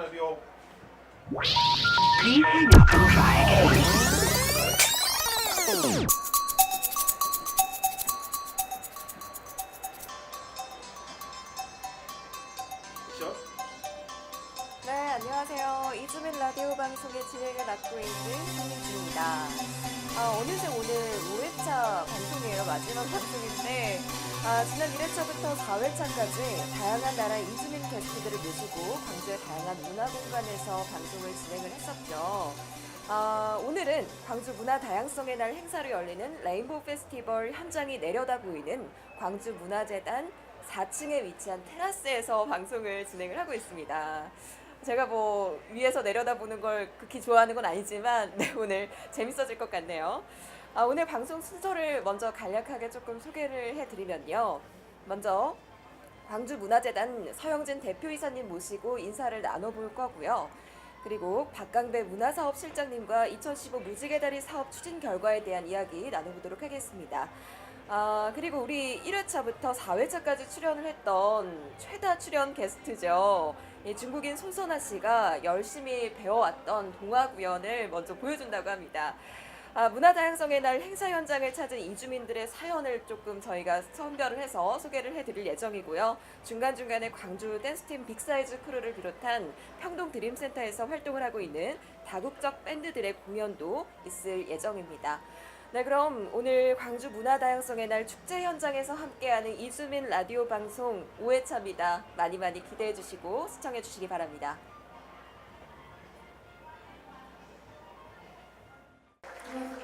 again. 액션 네, 안녕하세요. 이주민 라디오 방송의 진행을 맡고 있는 김민주입니다. 아, 어느새 오늘 5회차 방송이에요. 마지막 방송인데, 아, 지난 1회차부터 4회차까지 다양한 나라의 이주민 게스트들을 모시고 광주의 다양한 문화 공간에서 방송을 진행을 했었죠. 아, 오늘은 광주 문화 다양성의 날 행사로 열리는 레인보우 페스티벌 현장이 내려다 보이는 광주 문화재단 4층에 위치한 테라스에서 방송을 진행을 하고 있습니다. 제가 뭐 위에서 내려다보는 걸 극히 좋아하는 건 아니지만 네, 오늘 재밌어질 것 같네요. 아, 오늘 방송 순서를 먼저 간략하게 조금 소개를 해드리면요. 먼저 광주문화재단 서영진 대표이사님 모시고 인사를 나눠볼 거고요. 그리고 박강배 문화사업 실장님과 2015 무지개다리 사업 추진 결과에 대한 이야기 나눠보도록 하겠습니다. 아, 그리고 우리 1회차부터 4회차까지 출연을 했던 최다 출연 게스트죠. 이 중국인 손선아 씨가 열심히 배워왔던 동화 구연을 먼저 보여준다고 합니다. 아, 문화다양성의 날 행사 현장을 찾은 이주민들의 사연을 조금 저희가 선별을 해서 소개를 해드릴 예정이고요. 중간중간에 광주 댄스팀 빅사이즈 크루를 비롯한 평동 드림센터에서 활동을 하고 있는 다국적 밴드들의 공연도 있을 예정입니다. 네, 그럼 오늘 광주 문화 다양성의 날 축제 현장에서 함께하는 이수민 라디오 방송 5회차입니다. 많이 많이 기대해 주시고 시청해 주시기 바랍니다.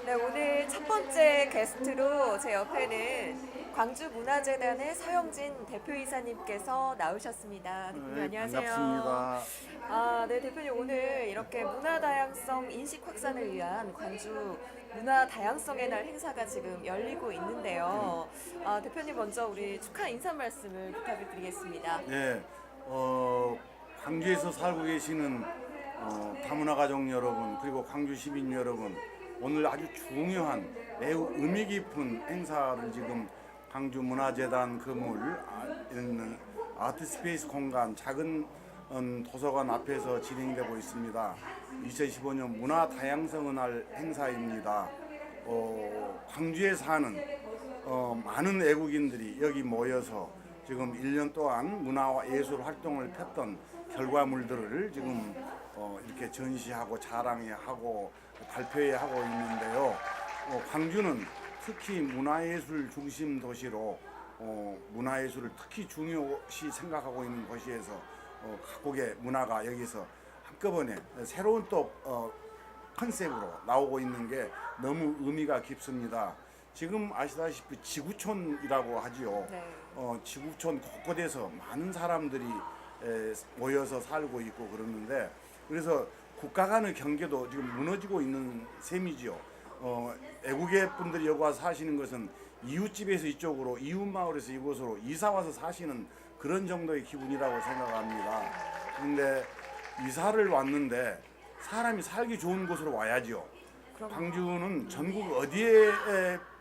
네, 오늘 첫 번째 게스트로 제 옆에는 광주 문화재단의 서영진 대표이사님께서 나오셨습니다. 대표님 네, 안녕하세요. 반갑습니다. 아, 네, 대표님 오늘 이렇게 문화 다양성 인식 확산을 위한 광주 문화 다양성의 날 행사가 지금 열리고 있는데요. 아, 대표님 먼저 우리 축하 인사 말씀을 부탁을 드리겠습니다. 네, 어, 광주에서 살고 계시는 어, 다문화 가족 여러분 그리고 광주 시민 여러분 오늘 아주 중요한 매우 의미 깊은 행사를 지금 광주 문화재단 건물 아, 있는 아트스페이스 공간 작은 음, 도서관 앞에서 진행되고 있습니다. 2015년 문화 다양성의 날 행사입니다. 어, 광주에 사는 어, 많은 외국인들이 여기 모여서 지금 1년 동안 문화와 예술 활동을 폈던 결과물들을 지금 어, 이렇게 전시하고 자랑하고 발표회 하고 있는데요. 어, 광주는 특히 문화예술 중심 도시로 어, 문화예술을 특히 중요시 생각하고 있는 곳이어서 어, 각국의 문화가 여기서 한꺼번에 새로운 또 어, 컨셉으로 나오고 있는 게 너무 의미가 깊습니다. 지금 아시다시피 지구촌이라고 하지요. 네. 어, 지구촌 곳곳에서 많은 사람들이 에, 모여서 살고 있고 그러는데 그래서 국가 간의 경계도 지금 무너지고 있는 셈이지요. 어, 외국의 분들이 여기 와서 사시는 것은 이웃집에서 이쪽으로 이웃마을에서 이곳으로 이사 와서 사시는 그런 정도의 기분이라고 생각합니다. 근데 이사를 왔는데 사람이 살기 좋은 곳으로 와야지요. 광주는 전국 어디에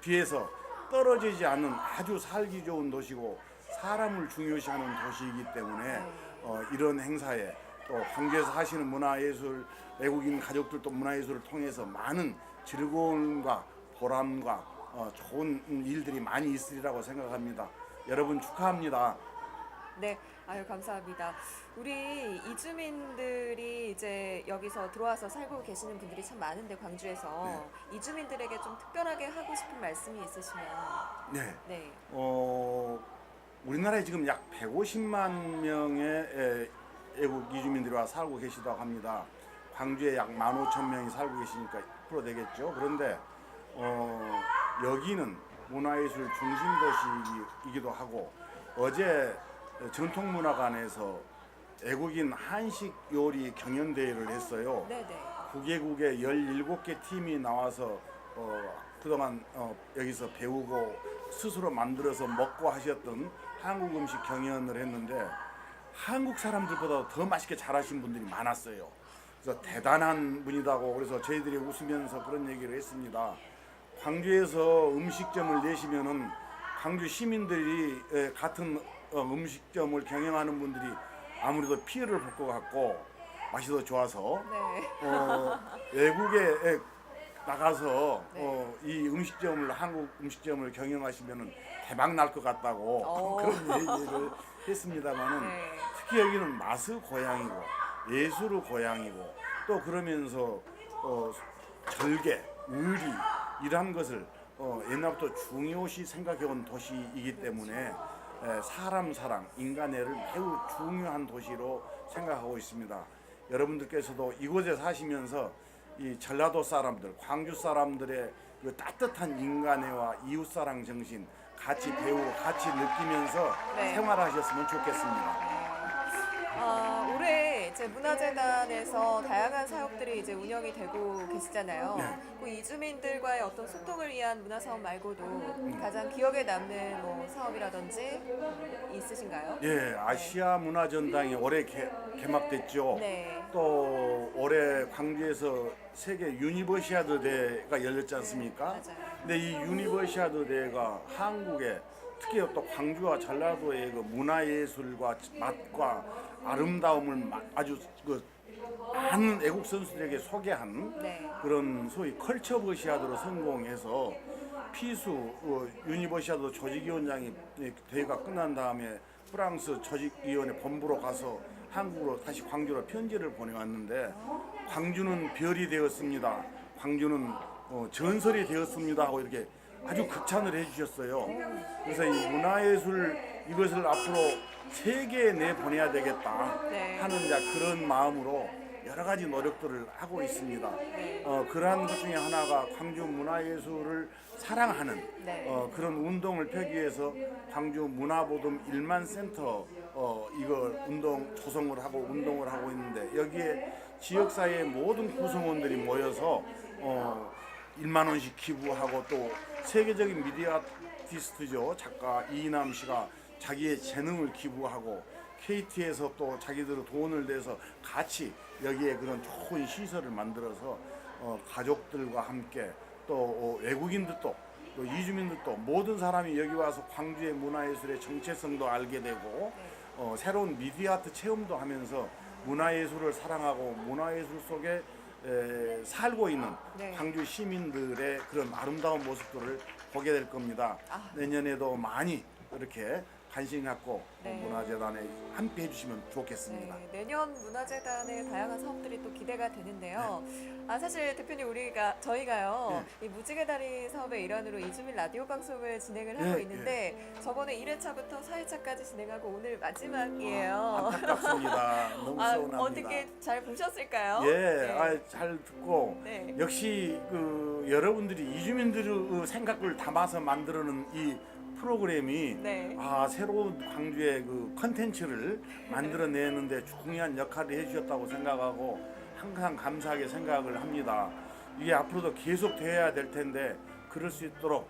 비해서 떨어지지 않는 아주 살기 좋은 도시고 사람을 중요시하는 도시이기 때문에 어, 이런 행사에 또 광주에서 하시는 문화예술 외국인 가족들도 문화예술을 통해서 많은 즐거움과 보람과 어, 좋은 일들이 많이 있으리라고 생각합니다. 여러분 축하합니다. 네, 아유 감사합니다. 우리 이주민들이 이제 여기서 들어와서 살고 계시는 분들이 참 많은데 광주에서 이주민들에게 좀 특별하게 하고 싶은 말씀이 있으시면 네. 네, 어, 우리나라에 지금 약 150만 명의 에, 외국 이주민들이 와 살고 계시다고 합니다. 광주에 약 15,000명이 살고 계시니까 1% 되겠죠. 그런데 어, 여기는 문화예술 중심 도시이기도 하고 어제 전통문화관에서 외국인 한식 요리 경연 대회를 했어요. 네, 네. 9개국의 17개 팀이 나와서 어, 그동안 어, 여기서 배우고 스스로 만들어서 먹고 하셨던 한국 음식 경연을 했는데 한국 사람들보다 더 맛있게 잘하신 분들이 많았어요. 그래서 대단한 분이다고 그래서 저희들이 웃으면서 그런 얘기를 했습니다. 광주에서 음식점을 내시면은 광주 시민들이 에, 같은 어, 음식점을 경영하는 분들이 아무래도 피해를 볼 것 같고 맛이 더 좋아서 네. 어, 외국에 나가서 네. 어, 이 음식점을 한국 음식점을 경영하시면 대박 날 것 같다고 어. 그런 얘기를 했습니다만은 네. 특히 여기는 맛의 고향이고 예술의 고향이고 또 그러면서 어, 절개, 의리 이러한 것을 어, 옛날부터 중요시 생각해온 도시이기 때문에 에, 사람 사랑, 인간애를 매우 중요한 도시로 생각하고 있습니다. 여러분들께서도 이곳에 사시면서 이 전라도 사람들, 광주 사람들의 그 따뜻한 인간애와 이웃사랑 정신 같이 배우고 같이 느끼면서 네. 생활하셨으면 좋겠습니다. 아, 올해 이제 문화재단에서 다양한 사업들이 이제 운영이 되고 계시잖아요. 네. 그 이주민들과의 어떤 소통을 위한 문화 사업 말고도 음. 가장 기억에 남는 뭐 사업이라든지 있으신가요? 예, 아시아 문화 전당이 올해 개, 개막됐죠. 네. 또 올해 광주에서 세계 유니버시아드 대회가 열렸지 않습니까? 맞아요. 근데 이 유니버시아드 대회가 한국에 특히 또 광주와 전라도의 그 문화예술과 맛과 아름다움을 마- 아주 그 많은 애국 선수들에게 소개한 네. 그런 소위 컬처 버시아드로 성공해서 피수 어, 유니버시아드 조직위원장이 대회가 끝난 다음에 프랑스 조직위원회 본부로 가서 한국으로 다시 광주로 편지를 보내왔는데 광주는 별이 되었습니다. 광주는 어, 전설이 되었습니다 하고 이렇게 아주 극찬을 해주셨어요. 그래서 이 문화예술 이것을 앞으로 세계에 내보내야 되겠다 네. 하는 그런 마음으로 여러 가지 노력들을 하고 있습니다. 어, 그러한 것 중에 하나가 광주 문화예술을 사랑하는 네. 어, 그런 운동을 펴기 위해서 광주 문화보듬 1만 센터 어, 이걸 운동 조성을 하고 운동을 하고 있는데 여기에 지역사회의 모든 구성원들이 모여서 어, 1만 원씩 기부하고 또 세계적인 미디어 아티스트죠 작가 이인남 씨가 자기의 재능을 기부하고 KT에서 또 자기들의 돈을 내서 같이 여기에 그런 좋은 시설을 만들어서 어, 가족들과 함께 또 어, 외국인들도 또 이주민들도 모든 사람이 여기 와서 광주의 문화예술의 정체성도 알게 되고 어, 새로운 미디어 아트 체험도 하면서 문화예술을 사랑하고 문화예술 속에 에, 살고 있는 네. 광주 시민들의 그런 아름다운 모습들을 보게 될 겁니다. 아. 내년에도 많이 이렇게 관심 갖고 네. 문화재단에 함께 해주시면 좋겠습니다. 네, 내년 문화재단의 다양한 사업들이 또 기대가 되는데요. 네. 아 사실 대표님 우리가 저희가요 이 무지개 다리 사업의 일환으로 이주민 라디오 방송을 진행을 하고 예, 있는데 저번에 1회차부터 4회차까지 진행하고 오늘 마지막이에요. 안타깝습니다. 너무 아, 서운합니다. 어떻게 잘 보셨을까요? 예, 네. 아, 잘 듣고 네. 역시 그 여러분들이 이주민들의 생각을 담아서 만들어낸 이 프로그램이 네. 아 새로운 광주의 그 컨텐츠를 만들어내는데 중요한 역할을 해주셨다고 생각하고 항상 감사하게 생각을 합니다. 이게 앞으로도 계속 돼야 될 텐데 그럴 수 있도록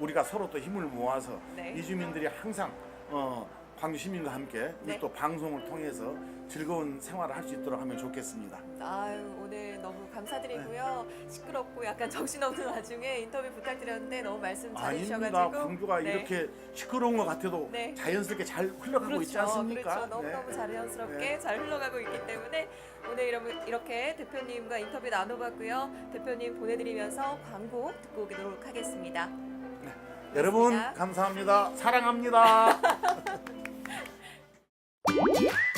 우리가 서로 또 힘을 모아서 네. 이주민들이 항상 어, 광주 시민과 함께 네. 또 방송을 통해서 즐거운 생활을 할 수 있도록 하면 좋겠습니다. 아유 오늘 너무 감사드리고요. 시끄럽고 약간 정신없는 와중에 인터뷰 부탁드렸는데 너무 말씀. 잘해주셔가지고 광주가 네. 이렇게 시끄러운 것 같아도 네. 자연스럽게 잘 흘러가고 있지 않습니까? 그렇죠. 너무너무 네. 자연스럽게 네. 잘 흘러가고 있기 때문에 오늘 이러- 이렇게 대표님과 인터뷰 나눠봤고요. 대표님 보내드리면서 광고 듣고 오도록 하겠습니다. 여러분 고맙습니다. 감사합니다. 사랑합니다. 옆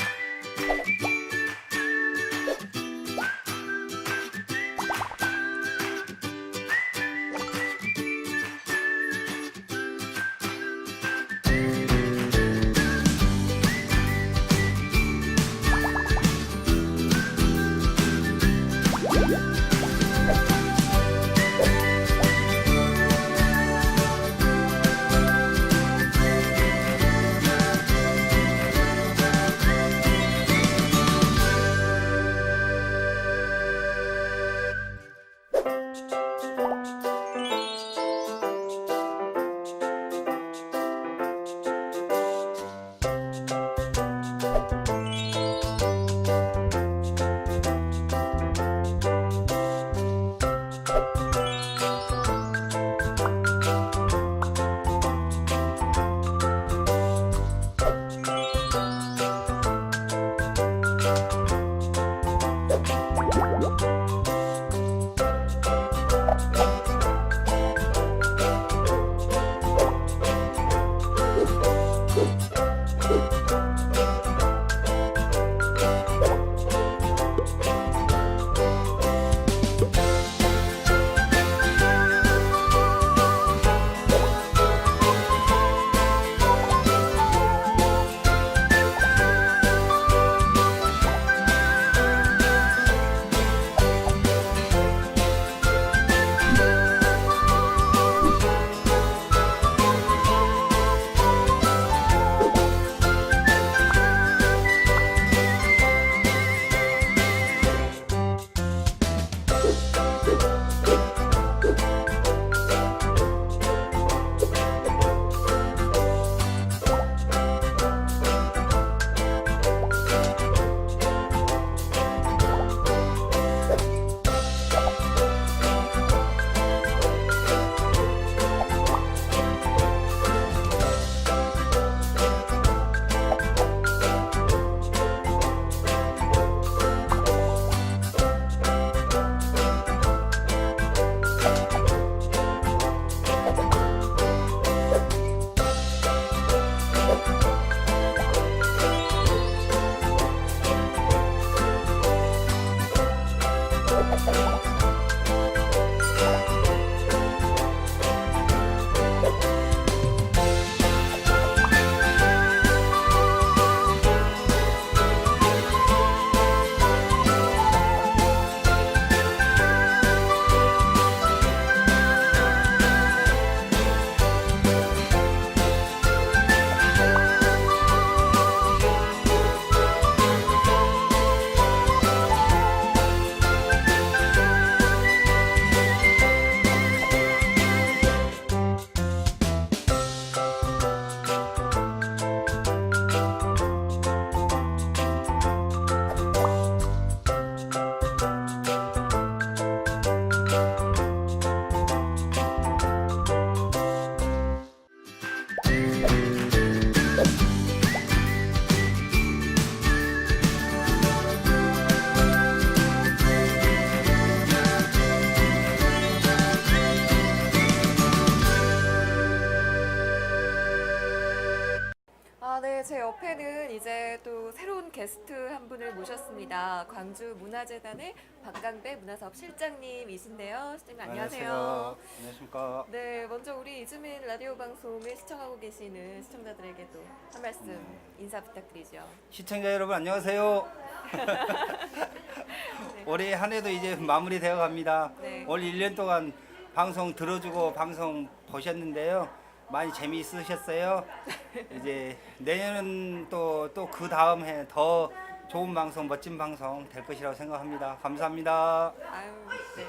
분을 모셨습니다. 광주 문화재단의 박강배 문화사업 실장님이신데요. 실장님 안녕하세요. 안녕하십니까. 네, 먼저 우리 이즈민 라디오 방송을 시청하고 계시는 시청자들에게도 한 말씀 네. 인사 부탁드리죠. 시청자 여러분 안녕하세요. 올해 한 해도 이제 마무리되어 갑니다. 네. 올 1년 동안 방송 들어주고 방송 보셨는데요. 많이 재미있으셨어요. 이제 내년은 또 또 그 다음 해 더 좋은 방송, 멋진 방송 될 것이라고 생각합니다. 감사합니다. 아유, 네.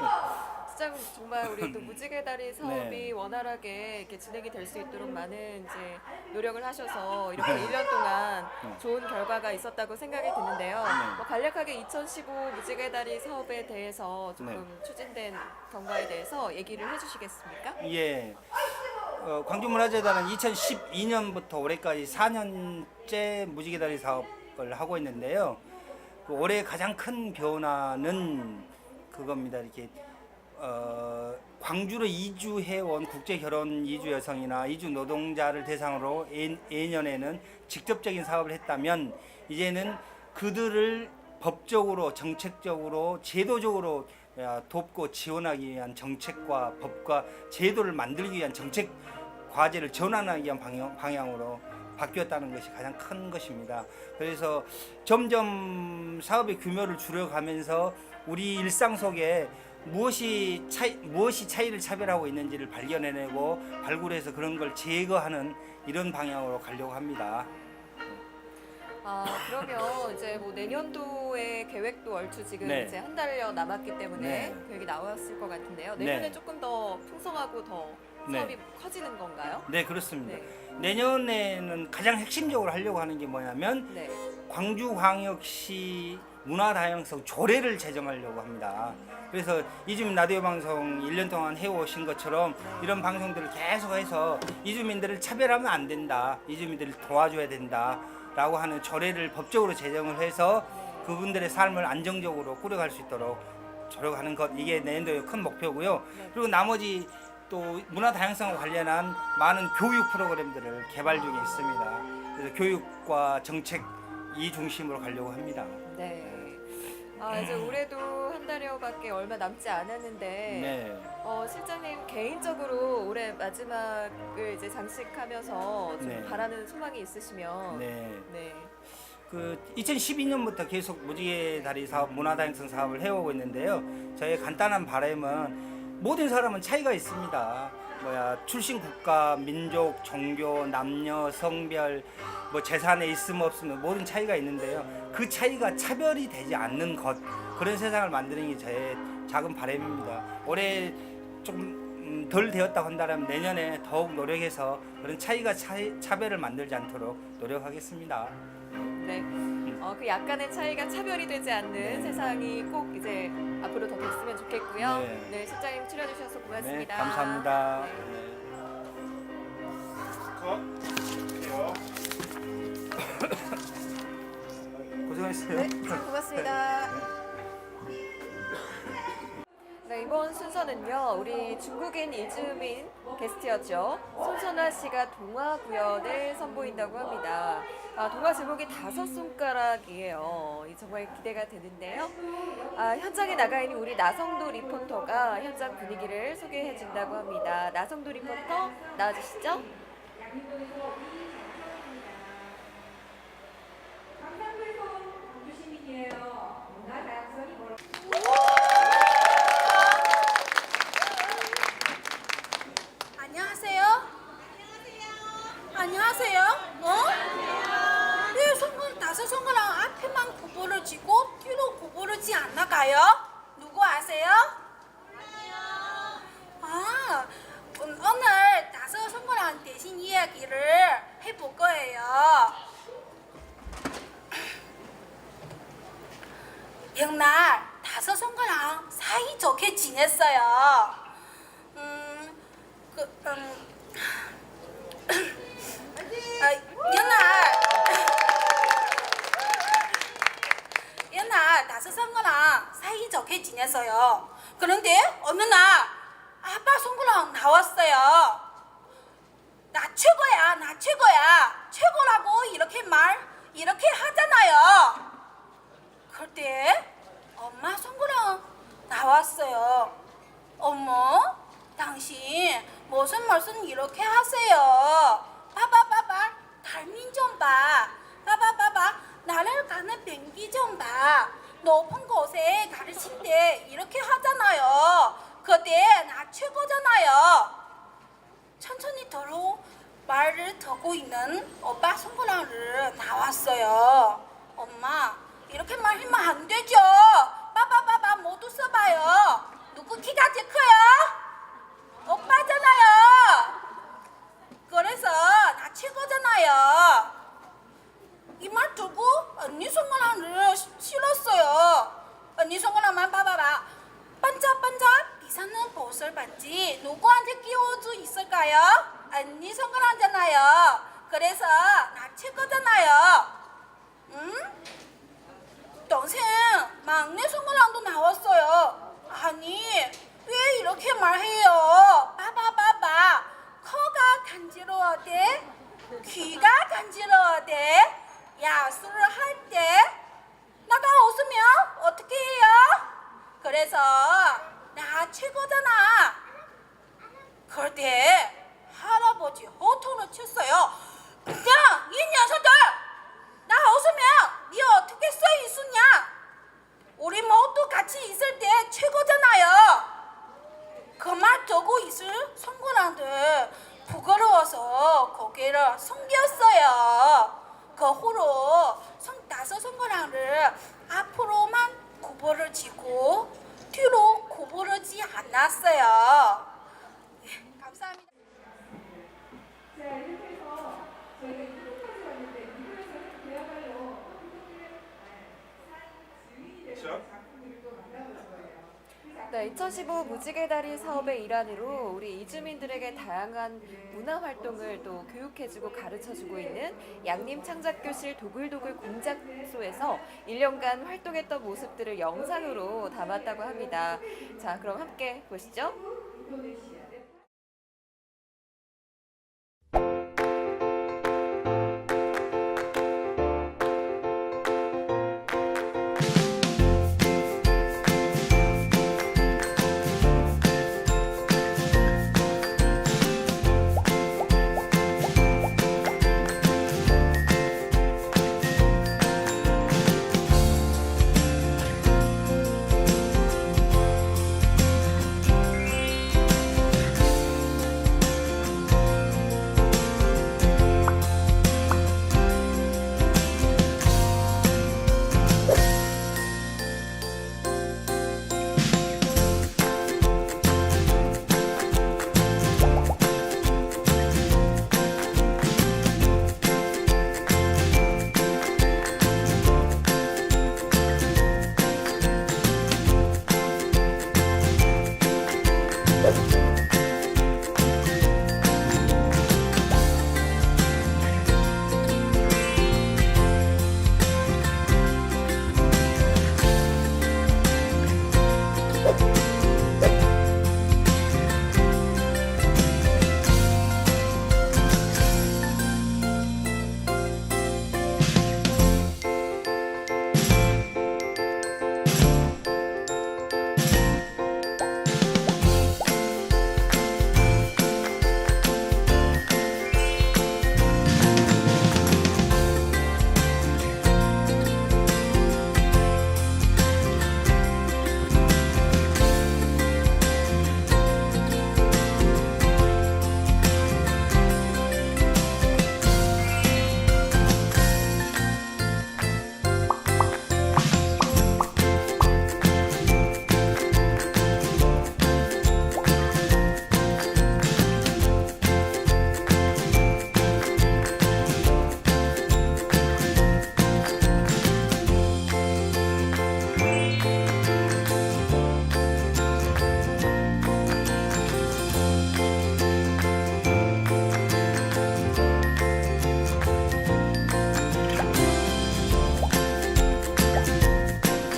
시장 정말 우리 또 무지개 다리 사업이 네. 원활하게 이렇게 진행이 될 수 있도록 많은 이제 노력을 하셔서 이렇게 1년 동안 네. 좋은 결과가 있었다고 생각이 드는데요. 네. 뭐 간략하게 2015 무지개 다리 사업에 대해서 조금 네. 추진된 경과에 대해서 얘기를 해주시겠습니까? 예. 어, 광주문화재단은 2012년부터 올해까지 4년째 무지개 다리 사업 을 하고 있는데요. 그 올해 가장 큰 변화는 그겁니다. 이렇게 어, 광주로 이주해 온 국제 결혼 이주 여성이나 이주 노동자를 대상으로 예- 예년에는 직접적인 사업을 했다면 이제는 그들을 법적으로 정책적으로 제도적으로 야, 돕고 지원하기 위한 정책과 법과 제도를 만들기 위한 정책 과제를 전환하기 위한 방향, 방향으로 바뀌었다는 것이 가장 큰 것입니다. 그래서 점점 사업의 규모를 줄여가면서 우리 일상 속에 무엇이 차이, 무엇이 차이를 차별하고 있는지를 발견해내고 발굴해서 그런 걸 제거하는 이런 방향으로 가려고 합니다. 아 그러면 이제 뭐 내년도의 계획도 얼추 지금 네. 이제 한 달여 남았기 때문에 네. 계획이 나왔을 것 같은데요. 내년에 네. 조금 더 풍성하고 더 네. 사업이 커지는 건가요? 네, 그렇습니다. 네. 내년에는 가장 핵심적으로 하려고 하는 게 뭐냐면 네. 광주광역시 문화다양성 조례를 제정하려고 합니다. 그래서 이주민 라디오 방송 1년 동안 해오신 것처럼 이런 방송들을 계속해서 이주민들을 차별하면 안 된다. 이주민들을 도와줘야 된다. 라고 하는 조례를 법적으로 제정을 해서 그분들의 삶을 안정적으로 꾸려갈 수 있도록 조력하는 것 이게 내년도의 큰 목표고요. 그리고 나머지 또 문화 다양성과 관련한 많은 교육 프로그램들을 개발 중에 있습니다. 그래서 교육과 정책 이 중심으로 가려고 합니다. 네. 아 이제 올해도 한 달여밖에 얼마 남지 않았는데 네. 어, 실장님 개인적으로 올해 마지막을 이제 장식하면서 좀 네. 바라는 소망이 있으시면 네. 네. 그 2012년부터 계속 무지개 다리 사업, 문화 다양성 사업을 해오고 있는데요. 저의 간단한 바람은 모든 사람은 차이가 있습니다. 뭐야 출신 국가, 민족, 종교, 남녀, 성별, 뭐 재산에 있음 없으면 모든 차이가 있는데요. 그 차이가 차별이 되지 않는 것 그런 세상을 만드는 게 저의 작은 바람입니다. 올해 조금 음, 덜 되었다 한다면 내년에 더욱 노력해서 그런 차이가 차이, 차별을 만들지 않도록 노력하겠습니다. 네. 어, 그 약간의 차이가 차별이 되지 않는 세상이 꼭 이제 앞으로 더 됐으면 좋겠고요. 네. 네, 실장님 출연해주셔서 고맙습니다. 네, 감사합니다. 네. 고생하셨어요. 네, 참 고맙습니다. 네, 이번 순서는요, 우리 중국인 이즈민 게스트였죠. 손선아 씨가 동화 구연을 선보인다고 합니다. 아, 동화 제목이 다섯 손가락이에요. 이 정말 기대가 되는데요. 아, 현장에 나가 있는 우리 나성도 리포터가 현장 분위기를 소개해 준다고 합니다. 나성도 리포터 나와주시죠. 안녕하세요. 안녕하세요. 어? 왜 손가락 다섯 손가락 앞에만 구부러 쥐고 뒤로 구부러지 않나 가요? 누구 아세요? 아, 음, 오늘 다섯 손가락 대신 이야기를 해볼 거예요. 옛날 다섯 손가락 사이 좋게 지냈어요. 음, 그, 음, 아, 옛날, 옛날 다섯 손가락 좋게 지냈어요. 그런데 어느 날 아빠 손가락 나왔어요. 나 최고야, 나 최고야. 최고라고 이렇게 말 이렇게 하잖아요. 그때 엄마 손가락 나왔어요. 어머, 당신 무슨 말씀 이렇게 하세요? 봐봐, 봐봐, 달민 좀 봐. 봐봐, 봐봐, 나를 가는 비행기 좀 봐. 높은 곳에 가르칠 때 이렇게 하잖아요. 그때 나 최고잖아요. 천천히 들어 말을 듣고 있는 오빠 손가락을 나왔어요. 엄마 이렇게 말하면 안 되죠. 빠바바바 모두 써봐요. 누구 키가 제일 커요? 오빠잖아요. 그래서 나 최고잖아요. 이말 듣고 언니 손가락을 시- 실었어요. 언니 손가락만 봐봐봐. 반짝반짝 비사는 보슬 반지 누구한테 끼워줄 있을까요? 언니 손가락잖아요. 그래서 나 최고잖아요. 응? 동생 막내 손가락도 나왔어요. 아니 왜 이렇게 말해요? 봐봐봐봐. 코가 간지러워대, 귀가 간지러워대. 야수를 할 때 나가 웃으면 어떻게 해요? 그래서 나 최고잖아. 그럴 때 할아버지 호통을 쳤어요. 그냥 이 녀석들 나 웃으면 네 어떻게 써 있었냐? 우리 모두 같이 있을 때 최고잖아요. 그 말 듣고 있을 성군한테 부끄러워서 고개를 숙였어요. 그 후로 성 다섯 손가락을 앞으로만 구부를 쥐고 뒤로 구부르지 않았어요. 예, 감사합니다. 네, 2015 무지개 다리 사업의 일환으로 우리 이주민들에게 다양한 문화 활동을 또 교육해주고 가르쳐주고 있는 양림 창작교실 도굴도굴 공작소에서 1년간 활동했던 모습들을 영상으로 담았다고 합니다. 자, 그럼 함께 보시죠.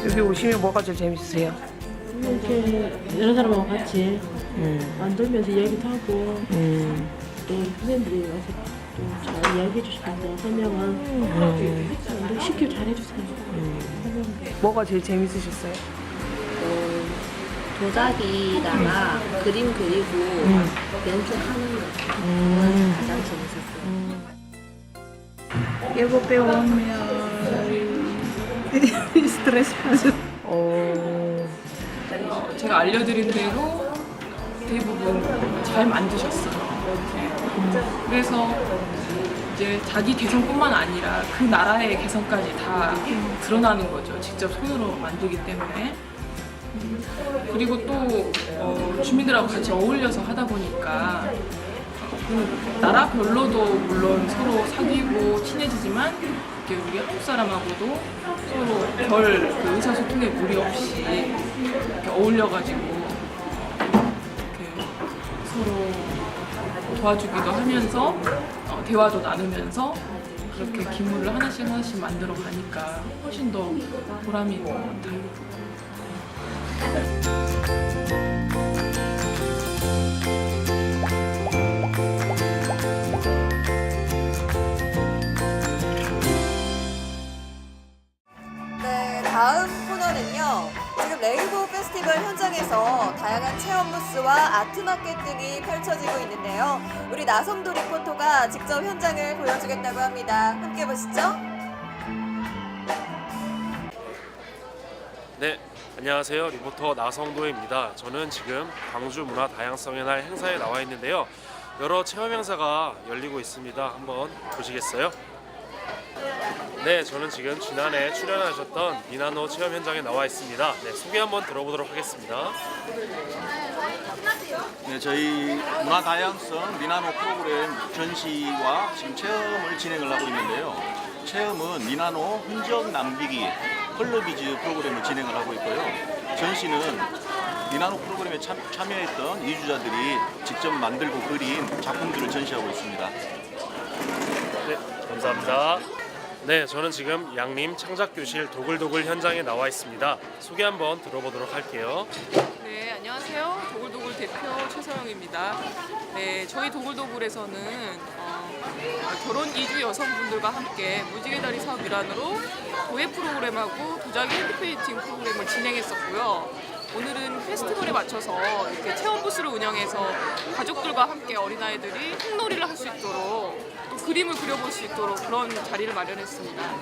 여기 오시면 뭐가 제일 재밌으세요? 이렇게 여러 사람하고 같이 음, 만들면서 얘기도 하고 음, 또 선생님들이 와서 또 잘 이야기해 주시면서 설명은 음. 쉽게 잘 해주세요. 뭐가 제일 재밌으셨어요? 어, 도자기다가 그림 그리고 연주하는 거 가장 재밌었어요. 이거 배우면 스트레스 받아. 어, 제가 알려드린 대로 대부분 잘 만드셨어요. 그래서 이제 자기 개성뿐만 아니라 그 나라의 개성까지 다 드러나는 거죠. 직접 손으로 만들기 때문에. 그리고 또 어, 주민들하고 같이 어울려서 하다 보니까 나라별로도 물론 서로 사귀고 친해지지만 이렇게 우리 한국 사람하고도 서로 별 그 의사소통에 무리 없이 이렇게 어울려가지고 이렇게 서로 도와주기도 하면서 어, 대화도 나누면서 그렇게 기물을 하나씩 하나씩 만들어 가니까 훨씬 더 보람이 있는 것 같아요. 레이보 페스티벌 현장에서 다양한 체험 부스와 아트마켓 등이 펼쳐지고 있는데요. 우리 나성도 리포터가 직접 현장을 보여주겠다고 합니다. 함께 보시죠. 네, 안녕하세요. 리포터 나성도입니다. 저는 지금 광주 문화 다양성의 날 행사에 나와 있는데요. 여러 체험 행사가 열리고 있습니다. 한번 보시겠어요? 네, 저는 지금 지난해 출연하셨던 미나노 체험 현장에 나와 있습니다. 네, 소개 한번 들어보도록 하겠습니다. 네, 저희 문화 다양성 미나노 프로그램 전시와 지금 체험을 진행을 하고 있는데요. 체험은 미나노 흔적 남기기 컬러비즈 프로그램을 진행을 하고 있고요. 전시는 미나노 프로그램에 참, 참여했던 이주자들이 직접 만들고 그린 작품들을 전시하고 있습니다. 네, 감사합니다. 네, 저는 지금 양림 창작교실 도굴도굴 현장에 나와 있습니다. 소개 한번 들어보도록 할게요. 네, 안녕하세요. 도굴도굴 대표 최서영입니다. 네, 저희 도굴도굴에서는 어, 결혼 이주 여성분들과 함께 무지개 다리 사업 일환으로 도예 프로그램하고 도자기 핸드페인팅 프로그램을 진행했었고요. 오늘은 페스티벌에 맞춰서 이렇게 체험 부스를 운영해서 가족들과 함께 어린아이들이 흙놀이를 할 수 있도록 또 그림을 그려볼 수 있도록 그런 자리를 마련했습니다.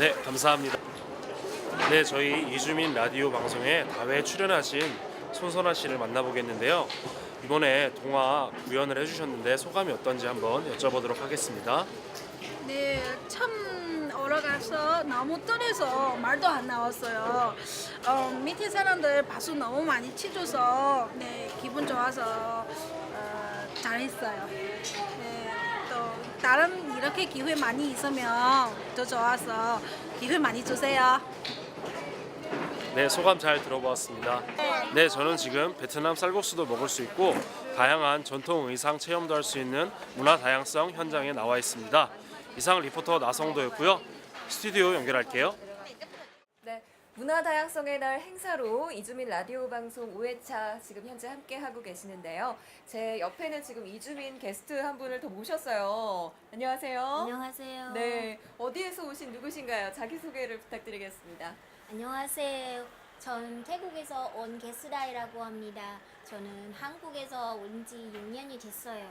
네, 감사합니다. 네, 저희 이주민 라디오 방송에 다회 출연하신 손선아 씨를 만나보겠는데요. 이번에 동화 구연을 해주셨는데 소감이 어떤지 한번 여쭤보도록 하겠습니다. 네, 참 올라가서 너무 떨려서 말도 안 나왔어요. 어, 밑에 사람들 박수 너무 많이 치줘서 네, 기분 좋아서 어, 잘했어요. 네, 또 다른 이렇게 기회 많이 있으면 더 좋아서 기회 많이 주세요. 네, 소감 잘 들어보았습니다. 네, 저는 지금 베트남 쌀국수도 먹을 수 있고 다양한 전통 의상 체험도 할 수 있는 문화 다양성 현장에 나와 있습니다. 이상 리포터 나성도였고요. 스튜디오 연결할게요. 네, 문화 다양성의 날 행사로 이주민 라디오 방송 5회차 지금 현재 함께 하고 계시는데요. 제 옆에는 지금 이주민 게스트 한 분을 더 모셨어요. 안녕하세요. 안녕하세요. 네, 어디에서 오신 누구신가요? 자기 소개를 부탁드리겠습니다. 안녕하세요. 전 태국에서 온 게스다이라고 합니다. 저는 한국에서 온 지 6년이 됐어요.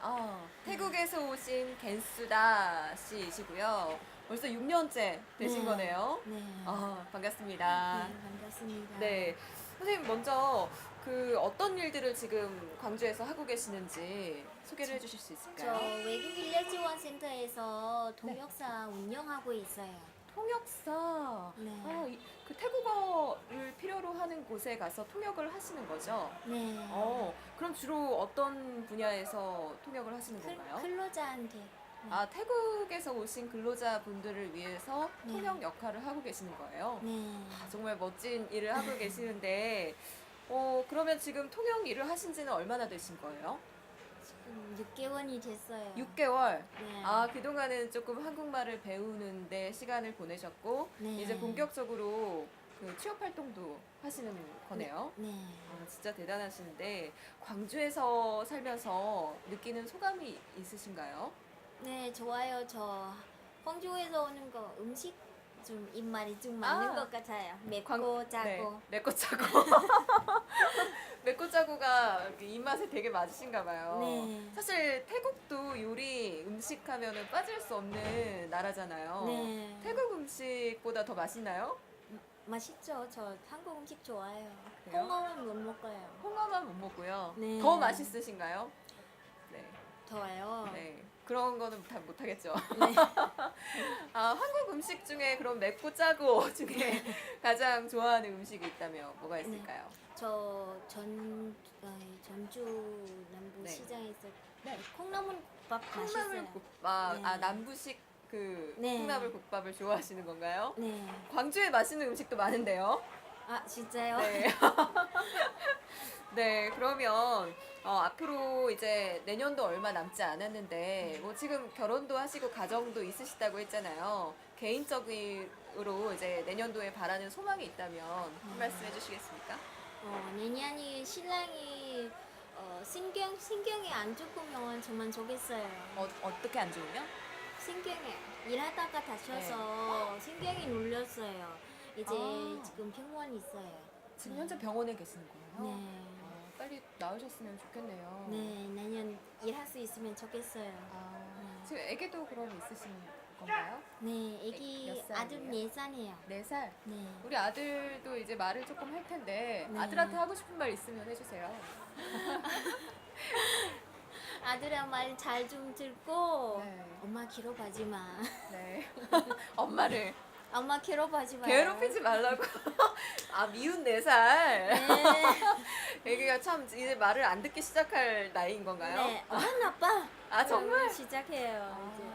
아, 태국에서 오신 겐수다 씨이시고요. 벌써 6년째 되신 네. 거네요. 네. 아, 반갑습니다. 네, 반갑습니다. 네. 선생님 먼저 그 어떤 일들을 지금 광주에서 하고 계시는지 소개를 해 주실 수 저 있을까요? 외국인 레지원 센터에서 통역사 운영하고 있어요. 통역사. 네. 아, 이- 그 태국어를 필요로 하는 곳에 가서 통역을 하시는 거죠? 네. 어, 그럼 주로 어떤 분야에서 통역을 하시는 클, 건가요? 클로자한테. 아, 태국에서 오신 근로자 분들을 위해서 네. 통역 역할을 하고 계시는 거예요? 네. 아, 정말 멋진 일을 하고 계시는데, 어, 그러면 지금 통역 일을 하신 지는 얼마나 되신 거예요? 지금 6개월이 됐어요. 6개월. 네. 아, 그동안은 조금 한국말을 배우는데 시간을 보내셨고, 네. 이제 본격적으로 그 취업 활동도 하시는 거네요. 네. 아, 진짜 대단하시는데 광주에서 살면서 느끼는 소감이 있으신가요? 네, 좋아요. 저 광주에서 오는 거 음식 좀 입맛이 좀 맞는 아. 것 같아요. 맵고 광- 짜고. 네, 맵고 짜고. 맵고 짜고가 이렇게 입맛에 되게 맞으신가 봐요. 네. 사실 태국도 요리 음식 하면은 빠질 수 없는 나라잖아요. 네. 태국 음식보다 더 맛있나요? 맛있죠. 저 한국 음식 좋아해요. 그래요? 홍어는 못 먹어요. 홍어만 못 먹고요. 네. 더 맛있으신가요? 네. 더워요. 네. 그런 거는 다 못하겠죠. 네. 아, 한국 음식 중에 그럼 맵고 짜고 중에 가장 좋아하는 음식이 있다면 뭐가 있을까요? 저전 전주 남부 네. 시장에서 네. 콩나물밥 맛있어요. 콩나물국밥. 네. 아, 남부식 그 네. 콩나물 국밥을 좋아하시는 건가요? 네. 광주에 맛있는 음식도 많은데요. 아 진짜요? 네. 네, 그러면 어, 앞으로 이제 내년도 얼마 남지 않았는데 뭐 지금 결혼도 하시고 가정도 있으시다고 했잖아요. 개인적으로 이제 내년도에 바라는 소망이 있다면 한 말씀 해주시겠습니까? 어, 내년이 신랑이 어, 신경 신경이 안 좋으면 정말 좋겠어요. 어, 어떻게 안 좋으면? 신경이 일하다가 다쳐서 신경이 눌렸어요. 이제 아. 지금 병원 있어요. 지금 현재 병원에 계시는 거예요? 네. 어, 빨리 나으셨으면 좋겠네요. 네, 내년 일할 수 있으면 좋겠어요. 아, 지금 애기도 그럼 있으신 건가요? 네, 애기 몇 살이에요? 아들 네 살이에요. 네 살. 네. 우리 아들도 이제 말을 조금 할 텐데 네. 아들한테 하고 싶은 말 있으면 해주세요. 아들아 말 잘 좀 듣고 네. 엄마 괴롭하지 마. 네. 엄마를 엄마 괴롭하지 마. 괴롭히지 말라고. 아 미운 네 살. 네. 애기가 참 이제 말을 안 듣기 시작할 나이인 건가요? 네. 엄마 나빠. 아 정말. 음, 시작해요. 이제.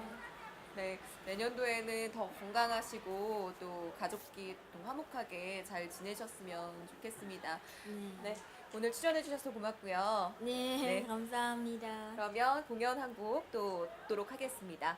네, 내년도에는 더 건강하시고 또 가족끼리 또 화목하게 잘 지내셨으면 좋겠습니다. 네. 네, 오늘 출연해 주셔서 고맙고요. 네, 네. 감사합니다. 그러면 공연 한 곡 또 듣도록 하겠습니다.